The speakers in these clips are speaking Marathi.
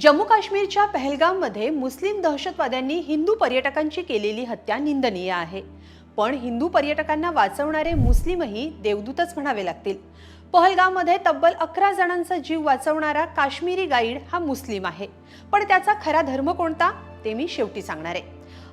जम्मू काश्मीरच्या पहलगाममध्ये मुस्लिम दहशतवाद्यांनी हिंदू पर्यटकांची केलेली हत्या निंदनीय आहे. पण हिंदू पर्यटकांना वाचवणारे मुस्लिमही देवदूतच म्हणावे लागतील. पहलगाममध्ये तब्बल अकरा जणांचा जीव वाचवणारा काश्मीरी गाईड हा मुस्लिम आहे. पण त्याचा खरा धर्म कोणता? ते मी शेवटी सांगणार आहे.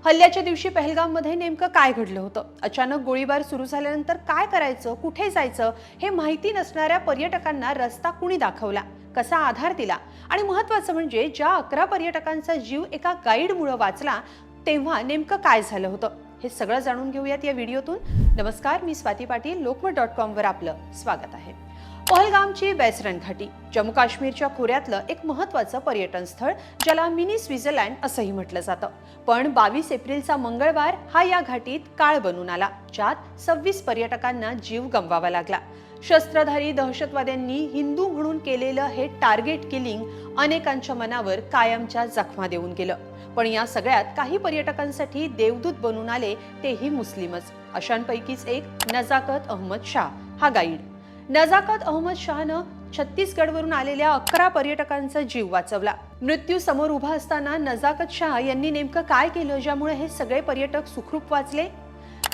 हल्ल्याच्या दिवशी पहलगाममध्ये नेमकं काय घडलं होतं? अचानक गोळीबार सुरू झाल्यानंतर काय करायचं? कुठे जायचं? हे माहिती नसणाऱ्या पर्यटकांना रस्ता कुणी दाखवला? कसा आधार दिला? आणि महत्वाचं म्हणजे ज्या अकरा पर्यटकांचा जीव एका गाईडमुळं वाचला तेव्हा नेमकं काय झालं होतं? हे सगळं जाणून घेऊयात या व्हिडिओतून. नमस्कार मी स्वाती पाटील लोकमत डॉट कॉमवर आपलं स्वागत आहे. पहलगामची बेसरन घाटी. जम्मू काश्मीरच्या खोऱ्यातलं एक महत्वाचं पर्यटन स्थळ ज्याला मिनी स्वित्झर्लंड असंही म्हटलं जातं. पण बावीस एप्रिलचा मंगळवार हा या घाटीत काळ बनून आला ज्यात सव्वीस पर्यटकांना जीव गमवावा लागला. शस्त्रधारी दहशतवाद्यांनी हिंदू म्हणून केलेलं हे टार्गेट किलिंग अनेकांच्या मनावर कायमच्या जखमा देऊन गेलं. पण या सगळ्यात काही पर्यटकांसाठी देवदूत बनून आले तेही मुस्लिमच. अशांपैकीच एक नजाकत अहमद शाह हा गाईड नजाकत अहमद शहानं छत्तीसगडवरून आलेल्या अकरा पर्यटकांचा जीव वाचवला. मृत्यू समोर उभा असताना नजाकत शाह यांनी नेमकं काय केलं ज्यामुळे हे सगळे पर्यटक सुखरूप वाचले?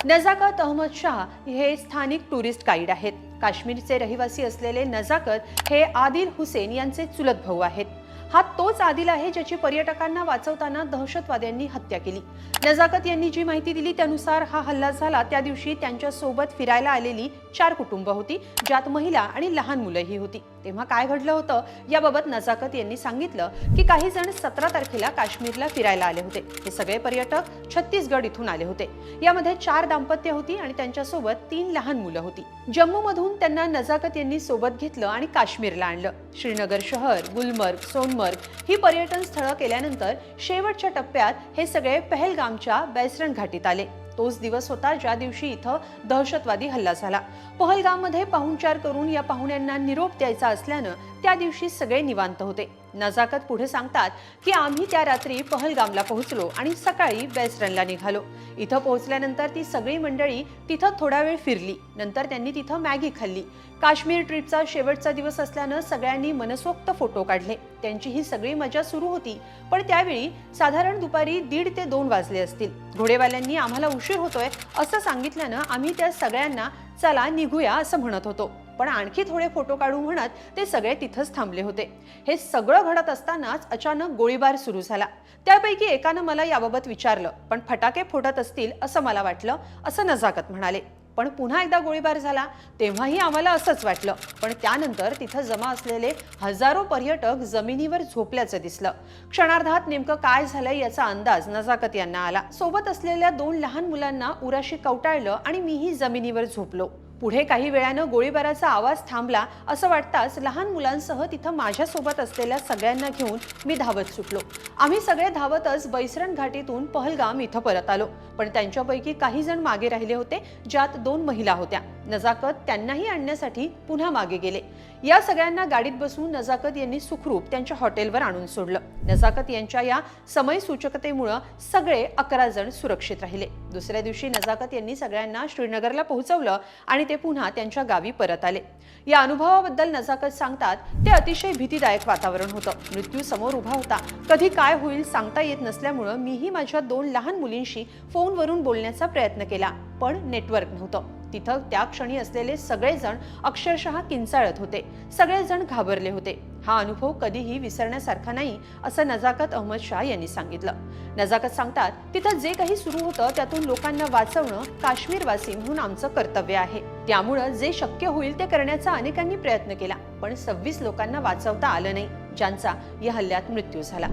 नजाकत अहमद शाह हे स्थानिक टुरिस्ट गाईड आहेत. काश्मीरचे रहिवासी असलेले नजाकत हे आदिल हुसेन यांचे चुलत भाऊ आहेत. हा तोच आदिल आहे ज्याची पर्यटकांना वाचवताना दहशतवाद्यांनी हत्या केली. नजाकत यांनी जी माहिती दिली त्यानुसार हा हल्ला झाला. त्या दिवशी त्यांच्यासोबत फिरायला आलेली चार कुटुंब होती ज्यात महिला आणि लहान मुलंही होती. तेव्हा काय घडलं होतं याबाबत नजाकत यांनी सांगितलं की काही जण सतरा तारखेला काश्मीरला फिरायला आले होते. हे सगळे पर्यटक छत्तीसगड इथून आले होते. यामध्ये चार दाम्पत्य होती आणि त्यांच्यासोबत तीन लहान मुलं होती. जम्मू मधून त्यांना नजाकत यांनी सोबत घेतलं आणि काश्मीरला आणलं. श्रीनगर शहर गुलमर्ग सोनमर्ग ही पर्यटन स्थळं केल्यानंतर शेवटच्या टप्प्यात हे सगळे पहलगामच्या बैसरण घाटीत आले. तोच दिवस होता ज्या दिवशी इथं दहशतवादी हल्ला झाला. पहलगाममध्ये पाहुणचार करून या पाहुण्यांना निरोप द्यायचा असल्यानं त्या दिवशी सगळे निवांत होते. नजाकत पुढे सांगतात की आम्ही त्या रात्री पहलगामला पोहोचलो आणि सकाळी बेसरनला निघालो. इथं पोहोचल्यानंतर ती सगळी मंडळी तिथं थोडा वेळ फिरली. नंतर त्यांनी तिथं मॅगी खाल्ली. काश्मीर ट्रिपचा शेवटचा दिवस असल्यानं सगळ्यांनी मनसोक्त फोटो काढले. त्यांची ही सगळी मजा सुरू होती पण त्यावेळी साधारण दुपारी दीड ते दोन वाजले असतील. घोडेवाल्यांनी आम्हाला उशीर होतोय असं सांगितल्यानं आम्ही त्या सगळ्यांना चला निघूया असं म्हणत होतो. पण आणखी थोडे फोटो काढू म्हणत ते सगळे तिथंच थांबले होते. हे सगळं घडत असतानाच अचानक गोळीबार सुरू झाला. त्यापैकी एकानं मला याबाबत विचारलं पण फटाके फोटत असतील असं मला वाटलं असं नजाकत म्हणाले. पण पुन्हा एकदा गोळीबार झाला तेव्हाही आम्हाला असंच वाटलं. पण त्यानंतर तिथं जमा असलेले हजारो पर्यटक जमिनीवर झोपल्याचं दिसलं. क्षणार्धात नेमकं काय झालंय याचा अंदाज नजाकत यांना आला. सोबत असलेल्या दोन लहान मुलांना उराशी कवटाळलं आणि मीही जमिनीवर झोपलो. पुढे काही वेळानं गोळीबाराचा आवाज थांबला असं वाटताच लहान मुलांसह तिथं माझ्यासोबत असलेल्या सगळ्यांना घेऊन मी धावत सुटलो. आम्ही सगळे धावतच बैसरण घाटीतून पहलगाम इथं परत आलो. पण त्यांच्यापैकी काही जण मागे राहिले होते ज्यात दोन महिला होत्या. नजाकत त्यांनाही आणण्यासाठी पुन्हा मागे गेले. या सगळ्यांना गाडीत बसून नजाकत यांनी सुखरूप त्यांच्या हॉटेलवर आणून सोडलं. नजाकत यांच्या या समय सूचकतेमुळं सगळे अकरा जण सुरक्षित राहिले. दुसऱ्या दिवशी नजाकत यांनी सगळ्यांना श्रीनगरला पोहोचवलं आणि ते पुन्हा त्यांच्या गावी परत आले. या अनुभवाबद्दल नजाकत सांगतात ते अतिशय भीतीदायक वातावरण होतं. मृत्यू समोर उभा होता. कधी काय होईल सांगता येत नसल्यामुळं मीही माझ्या दोन लहान मुलींशी फोनवरून बोलण्याचा प्रयत्न केला पण नेटवर्क नव्हतं. तिथं त्या क्षणी असलेले सगळेजण अक्षरशः किंचाळत होते. सगळेजण घाबरले होते. हा अनुभव कधीही विसरण्यासारखा नाही असं नजाकत अहमद शाह यांनी सांगितलं. नजाकत सांगतात तिथं जे काही सुरू होतं त्यातून लोकांना वाचवणं काश्मीरवासी म्हणून आमचं कर्तव्य आहे. त्यामुळं जे शक्य होईल ते करण्याचा अनेकांनी प्रयत्न केला पण सव्वीस लोकांना वाचवता आलं नाही ज्यांचा या हल्ल्यात मृत्यू झाला.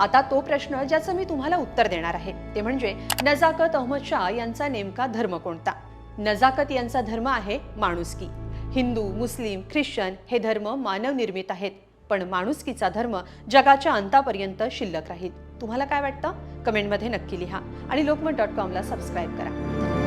आता तो प्रश्न ज्याचं मी तुम्हाला उत्तर देणार आहे ते म्हणजे नजाकत अहमद शाह यांचा नेमका धर्म कोणता? नजाकत यांचा धर्म आहे माणुसकी. हिंदू मुस्लिम ख्रिश्चन हे धर्म मानवनिर्मित आहेत पण माणुसकीचा धर्म जगाच्या अंतापर्यंत शिल्लक राहील. तुम्हाला काय वाटतं? कमेंटमध्ये नक्की लिहा आणि लोकमत डॉट कॉमला सबस्क्राईब करा.